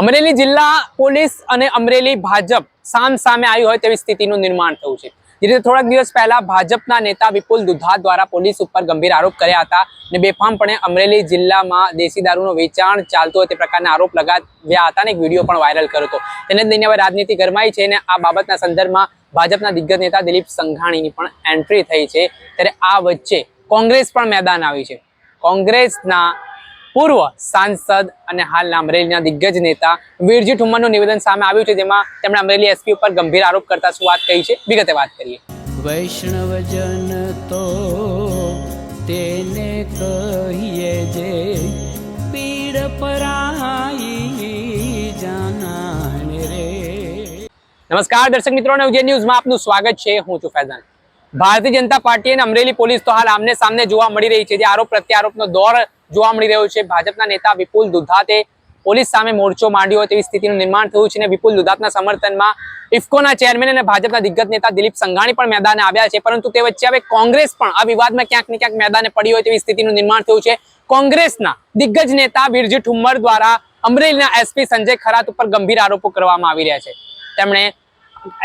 અમરેલી જિલ્લા પોલીસ અને અમરેલી ભાજપ સામ સામે આવી હોય તેવી સ્થિતિનું નિર્માણ થયું છે. જે રીતે થોડાક દિવસ પહેલા ભાજપના નેતા વિપુલ દુધા દ્વારા પોલીસ ઉપર ગંભીર આરોપ કર્યા હતા અને બેફામપણે અમરેલી જિલ્લામાં દેશી દારૂનું વેચાણ ચાલતું તે પ્રકારના આરોપ લગાવ્યા હતા અને એક વીડિયો પણ વાયરલ કર્યો હતો. તેને લઈને હવે રાજનીતિ ગરમાઈ છે અને આ બાબતના સંદર્ભમાં ભાજપના દિગ્ગજ નેતા દિલીપ સંઘાણીની પણ એન્ટ્રી થઈ છે. ત્યારે આ વચ્ચે કોંગ્રેસ પણ મેદાન આવી છે. કોંગ્રેસના પૂર્વ સાંસદ અને હાલના અમરેલીના દિગ્ગજ નેતા વીરજી ઠુમ્મરનું નિવેદન સામે આવ્યું છે જેમાં તેમણે અમરેલી એસપી ઉપર ગંભીર આરોપ કરતા શું વાત કહી છે? વિગતે વાત કરીએ. વૈષ્ણવજન તો તેને કહીએ જે પીડ પરાઈ જાનાને રે. નમસ્કાર દર્શક મિત્રો અને ન્યૂઝમાં આપનું સ્વાગત છે. હું છું ફૈઝાન. ભારતીય જનતા પાર્ટી અને અમરેલી પોલીસ તો હાલ આમને સામને જોવા મળી રહી છે. જે આરોપ પ્રત્યારોપનો દોર જોવા મળી રહ્યો છે. ભાજપના નેતા વિપુલ દુધાતે પોલીસ સામે મોરચો માંડ્યો હોય તેવી સ્થિતિનું નિર્માણ થયું છે અને વિપુલ દુધાતના સમર્થનમાં ઇફકોના ચેરમેન અને ભાજપના દિગ્ગજ નેતા દિલીપ સંઘાણી પણ મેદાને આવ્યા છે. પરંતુ તે વચ્ચે હવે કોંગ્રેસ પણ આ વિવાદમાં ક્યાંક ને ક્યાંક મેદાને પડી હોય તેવી સ્થિતિનું નિર્માણ થયું છે. કોંગ્રેસના દિગ્ગજ નેતા વીરજી ઠુમ્મર દ્વારા અમરેલીના એસપી સંજય ખરાત ઉપર ગંભીર આરોપો કરવામાં આવી રહ્યા છે. તેમણે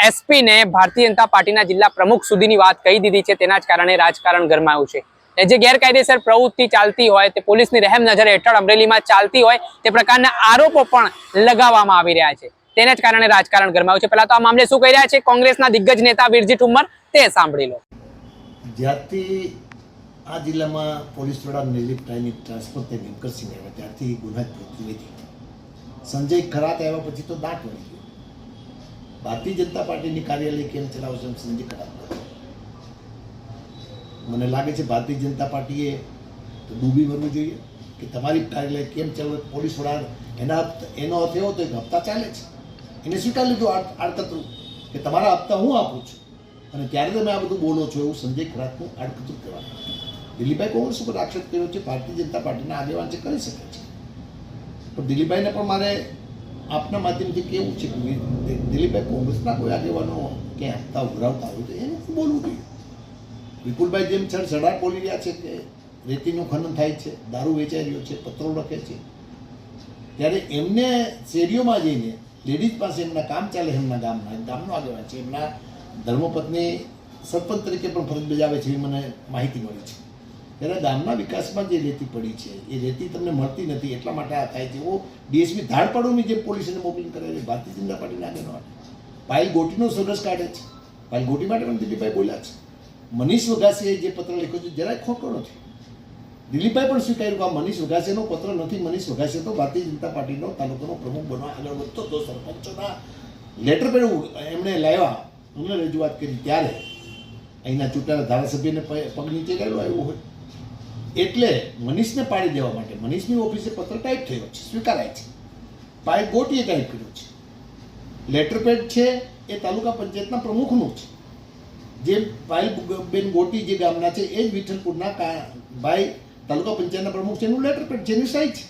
એસપી ને ભારતીય જનતા પાર્ટીના જિલ્લા પ્રમુખ સુધીની વાત કહી દીધી છે, તેના જ કારણે રાજકારણ ગરમાયું છે. જે ગેરકાયદેસર પ્રવૃત્તિ ચાલતી હોય, તે પોલીસની રહેમ નજર હેઠળ અમરેલીમાં ચાલતી હોય, તે પ્રકારના આરોપો પણ લગાવવામાં આવી રહ્યા છે. તેના જ કારણે રાજકારણ ગરમાયું છે. પહેલા તો આ મામલે શું કહી રહ્યા છે? કોંગ્રેસના દિગ્ગજ નેતા વીરજી ઠુમ્મર તે સાંભળી લો. જ્યારથી આ જિલ્લામાં પોલીસ વડા નિલીપ રાયની ટ્રાન્સફર તે નિમકરસિંહ આવ્યા, ત્યારથી ગુના જ પ્રવૃત્તિ વધી સંજય ખરાત આવ્યા પછી તો દાંત વળી ગયો. ભારતીય જનતા પાર્ટીની કાર્યાલય કેમ ચલાવશે એમ સંજય ખરાત મને લાગે છે ભારતીય જનતા પાર્ટીએ તો ડૂબી મરવું જોઈએ કે તમારી કાર્યાલય કેમ ચાલે પોલીસ વડા એના એનો અર્થ એવો તો એક હપ્તા ચાલે છે. એને સ્વીકાર લીધું આડ- આડકતરું કે તમારા હપ્તા હું આપું છું. અને ત્યારે તમે આ બધું બોલો છો એવું સંજય ખરાતનું આડકતરું કહેવાનું. દિલીપભાઈ કોંગ્રેસ ઉપર આક્ષેપ કર્યો છે, ભારતીય જનતા પાર્ટીના આગેવાન છે, કરી શકે છે. પણ દિલીપભાઈને પણ મારે આપના માધ્યમથી કેવું છે દિલીપભાઈ કોંગ્રેસના કોઈ આગેવાનો ક્યાં આપતા ઉઘરાવતા હોય તો એને બોલવું જોઈએ? વિપુલભાઈ જેમ છડ સડાર બોલી રહ્યા છે કે રેતીનું ખનન થાય છે, દારૂ વેચાઈ રહ્યો છે પત્રો લખે છે. ત્યારે એમને શેરીઓમાં જઈને લેડીઝ પાસે એમના કામ ચાલે છે એમના ગામના ગામનો આગેવાન છે. એમના ધર્મપત્ની સરપંચ તરીકે પણ ફરજ બજાવે છે એ મને માહિતી મળી છે. ત્યારે ગામના વિકાસમાં જે રેતી પડી છે, એ રેતી તમને મળતી નથી, એટલા માટે આ થાય છે. એવો ડીએસપી ધાડપાડોની જે પોલીસને મોકલિંગ કરે છે, ભારતીય જનતા પાર્ટીના આગેવાનો પાયલ ગોટીનો સરસ કાઢે છે. પાયલ ગોટી માટે પણ દિલીપભાઈ બોલ્યા છે. મનીષ વઘાસીએ જે પત્ર લખ્યો છે, જરાય ખોટો નથી. દિલીપભાઈ પણ સ્વીકાર્યું કે આ મનીષ વઘાસીનો પત્ર નથી. મનીષ વઘાસી તો ભારતીય જનતા પાર્ટીનો તાલુકાનો પ્રમુખ બનવા આગળ વધતો હતો સરપંચોના લેટર પેડ એમણે લાવ્યા, એમણે રજૂઆત કરી, ત્યારે અહીંના ચૂંટાયેલા ધારાસભ્યને પગ નીચે ગયેલો આવ્યું હોય. એટલે મનીષને પાડી દેવા માટે. મનીષની ઓફિસે પત્ર ટાઈપ થયો છે, સ્વીકારાય છે. પાય ગોટીએ ટાઈપ કર્યો છે. લેટર પેડ છે, એ તાલુકા પંચાયતના પ્રમુખનું છે. જે પાયલ બેન ગોટી જે ગામના છે, એ જ વિઠ્ઠલપુરના ભાઈ તાલુકા પંચાયતના પ્રમુખ છે, એનું લેટર પેડ છે, એની સહી છે.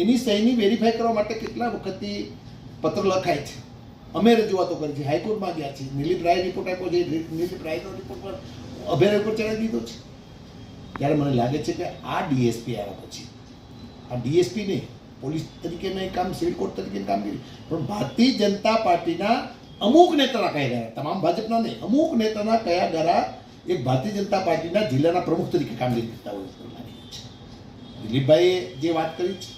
એની સહીની વેરીફાઈ કરવા માટે કેટલા વખતથી પત્ર લખાય છે. અમે રજૂઆતો કરી છે, હાઈકોર્ટમાં ગયા છે નિલીપ રાય રિપોર્ટ આપ્યો છે, નિલીપ રાયનો રિપોર્ટ પર અભેર ઉપર ચડાવી દીધો છે. ત્યારે મને લાગે છે કે આ ડીએસપી આવ્યા પછી. આ ડીએસપી નહીં પોલીસ તરીકેનું કામ, સિવિલ કોર્ટ તરીકેનું કામગીરી પણ ભારતીય જનતા પાર્ટીના અમુક નેતાના કયા ગયા તમામ ભાજપના નહીં, અમુક નેતાના કયા ગયા એક ભારતીય જનતા પાર્ટીના જિલ્લાના પ્રમુખ તરીકે કામગીરી કરતા હોય દિલીપભાઈએ જે વાત કરી છે,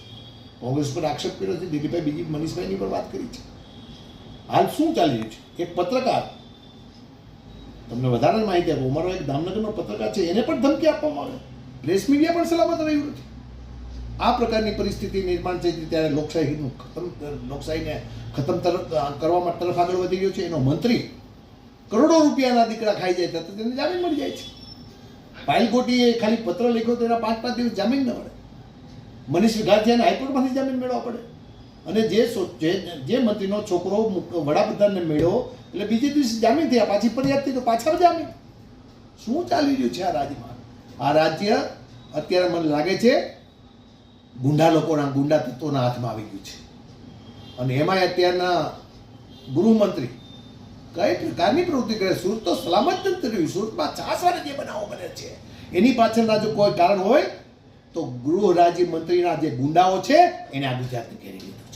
કોંગ્રેસ પર આક્ષેપ કર્યો છે, દિલીપભાઈ બીજી મનીષભાઈની પર વાત કરી છે. હાલ શું ચાલી રહ્યું છે? એક પત્રકાર તમને વધારે માહિતી આપો. અમારો એક દામનગરનો પત્રકાર છે, એને પણ ધમકી આપવામાં આવે. પ્રેસ મીડિયા પણ સલામત રહ્યું નથી આ પ્રકારની પરિસ્થિતિ નિર્માણ થઈ ત્યારે લોકશાહીનું ખતમ, લોકશાહીને ખતમ કરવામાં તરફ આગળ વધી ગયો છે. એનો મંત્રી કરોડો રૂપિયાના દીકરા ખાઈ જાય તો તેને જામીન મળી જાય છે. પાયલગોટીએ ખાલી પત્ર લખ્યો તો એના પાંચ પાંચ દિવસ જામીન ન મળે. મનીષ વિઘાસિયાને હાઈકોર્ટમાંથી જામીન મેળવવા પડે. અને જે જે મંત્રીનો છોકરો વડાપ્રધાનને મેળ્યો, એટલે બીજે દિવસે જામીન થયા, પાછી ફરિયાદ થઈ તો પાછા જામીન. શું ચાલી રહ્યું છે આ રાજ્યમાં? આ રાજ્ય અત્યારે મને લાગે છે ગુંડા લોકોના, ગુંડા તત્વોના હાથમાં આવી ગયું છે. અને એમાંય અત્યારના ગૃહમંત્રી કઈ પ્રકારની પ્રવૃત્તિ કરે? સુરત તો સલામત નથી રહ્યું. સુરતમાં છાસવાને જે બનાવો બને છે. એની પાછળના જો કોઈ કારણ હોય, તો ગૃહ રાજ્ય મંત્રીના જે ગુંડાઓ છે, એને આ ગુજરાતને ઘેરી લીધું.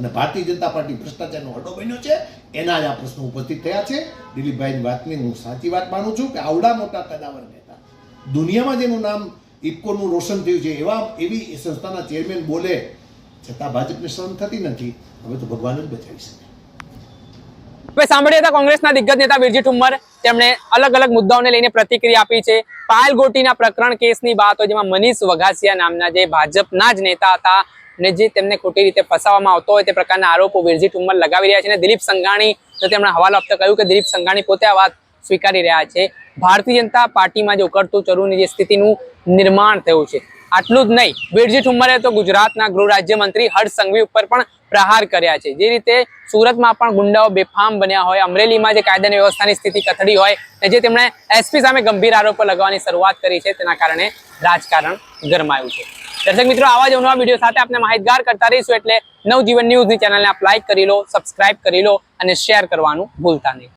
અને ભારતીય જનતા પાર્ટી ભ્રષ્ટાચારનો અડ્ડો બન્યો છે, એના જ આ પ્રશ્નો ઉપસ્થિત થયા છે. દિલીપભાઈની વાતની હું સાચી વાત માનું છું કે આવડા મોટા કદાવર નેતા, દુનિયામાં જેનું નામ ઇફકોનું રોશન થયું છે, એવા એવી સંસ્થાના ચેરમેન બોલે, છતાં ભાજપને શરમ થતી નથી. હવે તો ભગવાન જ બચાવી શકે. સાંભળ્યા હતા કોંગ્રેસના દિગ્ગજ નેતા વિરજી ઠુમ્મર? તેમણે અલગ અલગ મુદ્દાઓને લઈને પ્રતિક્રિયા આપી છે. પાયલ ગોટીના પ્રકરણ કેસની વાત હોય, જેમાં મનીષ વઘાસિયા નામના જે ભાજપના જ નેતા હતા અને જે તેમને ખોટી રીતે ફસાવવામાં આવતો હોય તે પ્રકારના આરોપો વિરજીત ઠુમ્મર લગાવી રહ્યા છે અને દિલીપ સંઘાણી તો તેમણે હવાલો આપતા કહ્યું કે દિલીપ સંઘાણી પોતે આ વાત સ્વીકારી રહ્યા છે. ભારતીય જનતા પાર્ટીમાં જે ઉકળતું ચરુની જે સ્થિતિનું નિર્માણ થયું છે. આટલું જ નહીં બિરજી ઠુમ્મરે તો ગુજરાતના ગૃહ રાજ્યમંત્રી હર્ષ સંઘવી ઉપર પણ પ્રહાર કર્યા છે. જે રીતે સુરતમાં પણ ગુંડાઓ બેફામ બન્યા હોય, અમરેલીમાં જે કાયદાની વ્યવસ્થાની સ્થિતિ કથળી હોય અને જે તેમણે એસપી સામે ગંભીર આરોપો લગાવવાની શરૂઆત કરી છે, તેના કારણે રાજકારણ ગરમાયું છે. દર્શક મિત્રો, આવા જ નવા વીડિયો સાથે આપણે માહિતગાર કરતા રહીશું. એટલે નવજીવન ન્યૂઝની ચેનલને આપ લાઇક કરી લો સબસ્ક્રાઇબ કરી લો અને શેર કરવાનું ભૂલતા નહીં.